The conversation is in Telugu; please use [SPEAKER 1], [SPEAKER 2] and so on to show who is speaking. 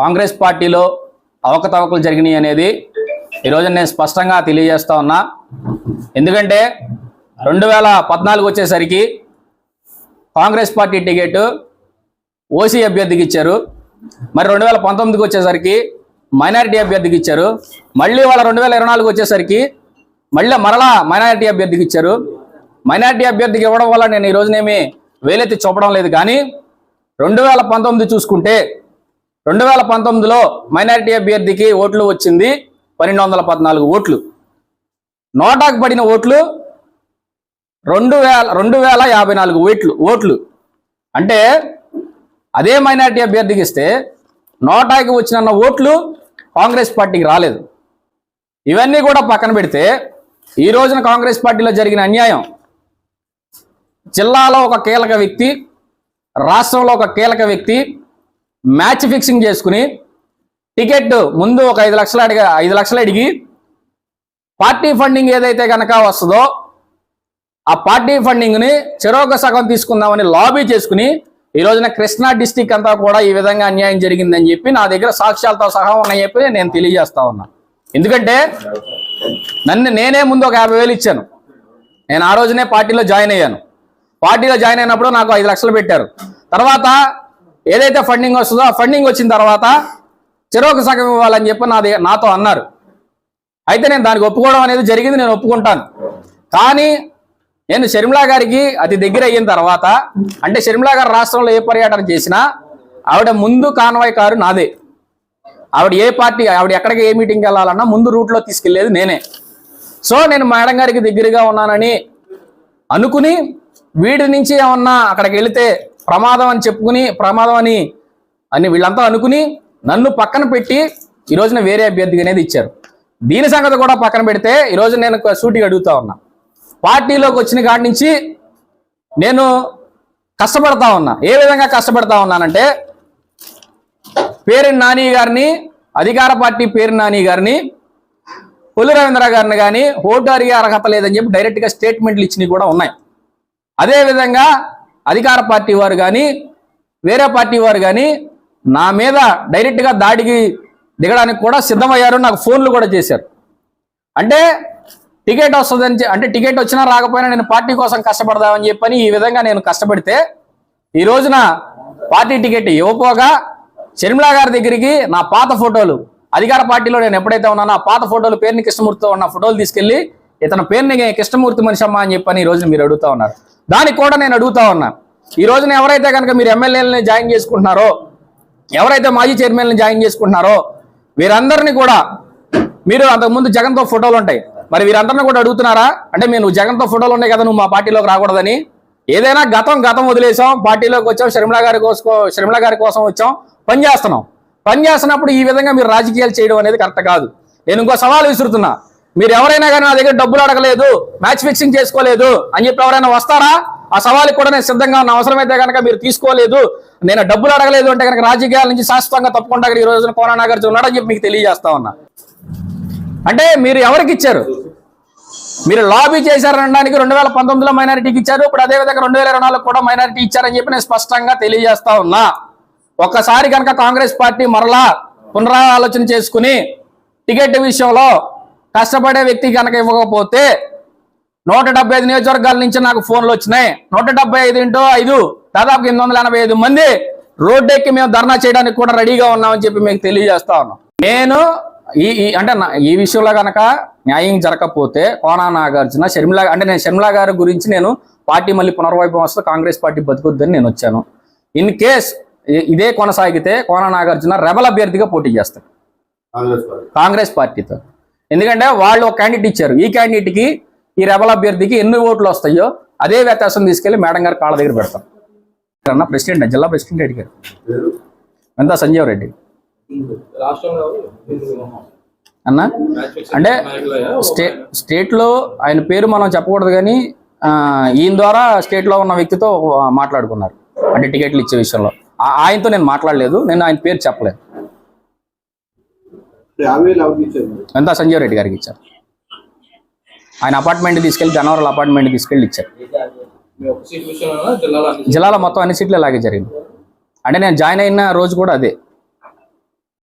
[SPEAKER 1] కాంగ్రెస్ పార్టీలో అవకతవకలు జరిగినాయి అనేది ఈరోజు నేను స్పష్టంగా తెలియజేస్తా ఉన్నా. ఎందుకంటే రెండు వేల పద్నాలుగు వచ్చేసరికి కాంగ్రెస్ పార్టీ టికెట్ ఓసీ అభ్యర్థికి ఇచ్చారు. మరి రెండు వేల పంతొమ్మిదికి వచ్చేసరికి మైనారిటీ అభ్యర్థికి ఇచ్చారు. మళ్ళీ వాళ్ళ రెండు వేల ఇరవై నాలుగు వచ్చేసరికి మళ్ళీ మరలా మైనారిటీ అభ్యర్థికి ఇచ్చారు. మైనారిటీ అభ్యర్థికి ఇవ్వడం వల్ల నేను ఈ రోజునేమి వేలెత్తి చూపడం లేదు. కానీ రెండు వేల పంతొమ్మిది చూసుకుంటే రెండు వేల పంతొమ్మిదిలో మైనారిటీ అభ్యర్థికి ఓట్లు వచ్చింది పన్నెండు వందల పద్నాలుగు ఓట్లు. నోటాకు పడిన ఓట్లు రెండు వేల రెండు వేల యాభై నాలుగు ఓట్లు ఓట్లు. అంటే అదే మైనారిటీ అభ్యర్థికి ఇస్తే నోటాకి వచ్చిన ఓట్లు కాంగ్రెస్ పార్టీకి రాలేదు. ఇవన్నీ కూడా పక్కన పెడితే ఈ రోజున కాంగ్రెస్ పార్టీలో జరిగిన అన్యాయం. జిల్లాలో ఒక కీలక వ్యక్తి రాష్ట్రంలో ఒక కీలక వ్యక్తి మ్యాచ్ ఫిక్సింగ్ చేసుకుని టికెట్ ముందు ఒక ఐదు లక్షలు అడిగా ఐదు లక్షలు అడిగి పార్టీ ఫండింగ్ ఏదైతే కనుక వస్తుందో ఆ పార్టీ ఫండింగ్ని చెరొక సగం తీసుకుందామని లాబీ చేసుకుని ఈ రోజున కృష్ణా డిస్టిక్ అంతా కూడా ఈ విధంగా అన్యాయం జరిగిందని చెప్పి నా దగ్గర సాక్ష్యాలతో సహా ఉన్నాయని చెప్పి నేను తెలియజేస్తా ఉన్నా. ఎందుకంటే నన్ను నేనే ముందు ఒక యాభై వేలు ఇచ్చాను. నేను ఆ రోజునే పార్టీలో జాయిన్ అయ్యాను. పార్టీలో జాయిన్ అయినప్పుడు నాకు ఐదు లక్షలు పెట్టారు. తర్వాత ఏదైతే ఫండింగ్ వస్తుందో ఆ ఫండింగ్ వచ్చిన తర్వాత చెరొక సగం ఇవ్వాలని చెప్పి నాది నాతో అన్నారు. అయితే నేను దానికి ఒప్పుకోవడం అనేది జరిగింది నేను ఒప్పుకుంటాను. కానీ నేను షర్మిలా గారికి అతి దగ్గర అయిన తర్వాత అంటే షర్మిలా గారు రాష్ట్రంలో ఏ పర్యటన చేసినా ఆవిడ ముందు కాన్వాయ్ కారు నాదే. ఆవిడ ఏ పార్టీ ఆవిడ ఎక్కడికి ఏ మీటింగ్కి వెళ్ళాలన్నా ముందు రూట్లో తీసుకెళ్ళేది నేనే. సో నేను మేడం గారికి దగ్గరగా ఉన్నానని అనుకుని వీడి నుంచి ఏమన్నా అక్కడికి వెళితే ప్రమాదం అని చెప్పుకుని ప్రమాదం అని అని వీళ్ళంతా అనుకుని నన్ను పక్కన పెట్టి ఈ రోజున వేరే అభ్యర్థికి అనేది ఇచ్చారు. దీని సంగతి కూడా పక్కన పెడితే ఈ రోజు నేను సూటిగా అడుగుతా ఉన్నా. పార్టీలోకి వచ్చిన కాడి నుంచి నేను కష్టపడతా ఉన్నా. ఏ విధంగా కష్టపడతా ఉన్నానంటే పేరు నాని గారిని అధికార పార్టీ పేరు నాని గారిని పొల్లి రవీంద్ర గారిని కానీ ఓటు అడిగే అర్హత లేదని చెప్పి డైరెక్ట్గా స్టేట్మెంట్లు ఇచ్చినవి కూడా ఉన్నాయి. అదేవిధంగా అధికార పార్టీ వారు కానీ వేరే పార్టీ వారు కానీ నా మీద డైరెక్ట్గా దాడికి దిగడానికి కూడా సిద్ధమయ్యారు. నాకు ఫోన్లు కూడా చేశారు. అంటే టికెట్ వస్తుందని అంటే టికెట్ వచ్చినా రాకపోయినా నేను పార్టీ కోసం కష్టపడదామని చెప్పని ఈ విధంగా నేను కష్టపడితే ఈ రోజున పార్టీ టికెట్ ఇవ్వపోగా షర్మిలా గారి దగ్గరికి నా పాత ఫోటోలు అధికార పార్టీలో నేను ఎప్పుడైతే ఉన్నానో ఆ పాత ఫోటోలు పేరుని కృష్ణమూర్తితో ఉన్న ఫోటోలు తీసుకెళ్ళి ఇతని పేరుని కృష్ణమూర్తి మనిషమ్మ అని చెప్పని ఈ రోజు మీరు అడుగుతా ఉన్నారు. దానికి కూడా నేను అడుగుతా ఉన్నా. ఈ రోజున ఎవరైతే కనుక మీరు ఎమ్మెల్యేలని జాయిన్ చేసుకుంటున్నారో ఎవరైతే మాజీ చైర్మన్ని జాయిన్ చేసుకుంటున్నారో వీరందరినీ కూడా మీరు అంతకుముందు జగన్తో ఫోటోలు ఉంటాయి. మరి వీరందరిని కూడా అడుగుతున్నారా? అంటే మీరు జగన్తో ఫోటోలు ఉన్నాయి కదా నువ్వు మా పార్టీలోకి రాకూడదని. ఏదైనా గతం గతం వదిలేసాం పార్టీలోకి వచ్చాం షర్మిలా గారి కోసం షర్మిలా గారి కోసం వచ్చాం పని చేస్తున్నాం. పని చేస్తున్నప్పుడు ఈ విధంగా మీరు రాజకీయాలు చేయడం అనేది కరెక్ట్ కాదు. నేను ఇంకో సవాల్ విసురుతున్నా. మీరు ఎవరైనా కానీ నా దగ్గర డబ్బులు అడగలేదు మ్యాచ్ ఫిక్సింగ్ చేసుకోలేదు అని చెప్పి ఎవరైనా వస్తారా? ఆ సవాల్కి కూడా నేను సిద్ధంగా ఉన్న అవసరమైతే కనుక మీరు తీసుకోలేదు. నేను డబ్బులు అడగలేదు అంటే కనుక రాజకీయాల నుంచి శాశ్వతంగా తప్పకుండా ఈ రోజున కోనా నాగార్జున ఉన్నాడని చెప్పి మీకు తెలియజేస్తా ఉన్నా. అంటే మీరు ఎవరికి ఇచ్చారు? మీరు లాబీ చేశారనడానికి రెండు వేల పంతొమ్మిదిలో మైనారిటీకి ఇచ్చారు ఇప్పుడు అదే విధంగా రెండు వేల ఇరవై నాలుగు కూడా మైనారిటీ ఇచ్చారని చెప్పి నేను స్పష్టంగా తెలియజేస్తా ఉన్నా. ఒక్కసారి కనుక కాంగ్రెస్ పార్టీ మరలా పునరాలోచన చేసుకుని టికెట్ విషయంలో కష్టపడే వ్యక్తి కనుక ఇవ్వకపోతే నూట డెబ్బై ఐదు నియోజకవర్గాల నుంచి నాకు ఫోన్లు వచ్చినాయి. నూట డెబ్బై ఐదు ఇంటూ ఐదు దాదాపు ఎనిమిది వందల ఎనభై ఐదు మంది రోడ్డెక్కి మేము ధర్నా చేయడానికి కూడా రెడీగా ఉన్నామని చెప్పి మీకు తెలియజేస్తా ఉన్నాం. నేను ఈ అంటే ఈ విషయంలో కనుక న్యాయం జరగకపోతే కోనా నాగార్జున షర్మిల అంటే నేను షర్మిల గారి గురించి నేను పార్టీ మళ్ళీ పునర్వైభవం వస్తే కాంగ్రెస్ పార్టీ బతుకుద్దని నేను వచ్చాను. ఇన్ కేస్ ఇదే కొనసాగితే కోనా నాగార్జున రెబల్ అభ్యర్థిగా పోటీ
[SPEAKER 2] పార్టీ.
[SPEAKER 1] కాంగ్రెస్ పార్టీతో. ఎందుకంటే వాళ్ళు ఒక క్యాండిడేట్ ఇచ్చారు. ఈ క్యాండిడేట్కి ఈ రెబల్ అభ్యర్థికి ఎన్ని ఓట్లు వస్తాయో అదే వ్యత్యాసం తీసుకెళ్ళి మేడం గారు కాళ్ళ దగ్గర పెడతాం. అన్న ప్రెసిడెంట్ జిల్లా ప్రెసిడెంట్ అడిగారు ఎంత సంజీవ్ రెడ్డి. అన్న? అంటే స్టే స్టేట్లో ఆయన పేరు మనం చెప్పకూడదు కానీ ఈయన ద్వారా స్టేట్లో ఉన్న వ్యక్తితో మాట్లాడుకున్నారు. అంటే టికెట్లు ఇచ్చే విషయంలో. ఆయనతో నేను మాట్లాడలేదు. నేను ఆయన పేరు చెప్పలేదు. ఎంత సంజీవ్ రెడ్డి గారికి ఇచ్చారు? ఆయన అపార్ట్మెంట్ తీసుకెళ్ళి గన్నవరం అపార్ట్మెంట్ తీసుకెళ్ళి ఇచ్చారు. జిల్లాలో మొత్తం అన్ని సీట్లు ఇలాగే జరిగింది. అంటే నేను జాయిన్ అయిన రోజు కూడా అదే.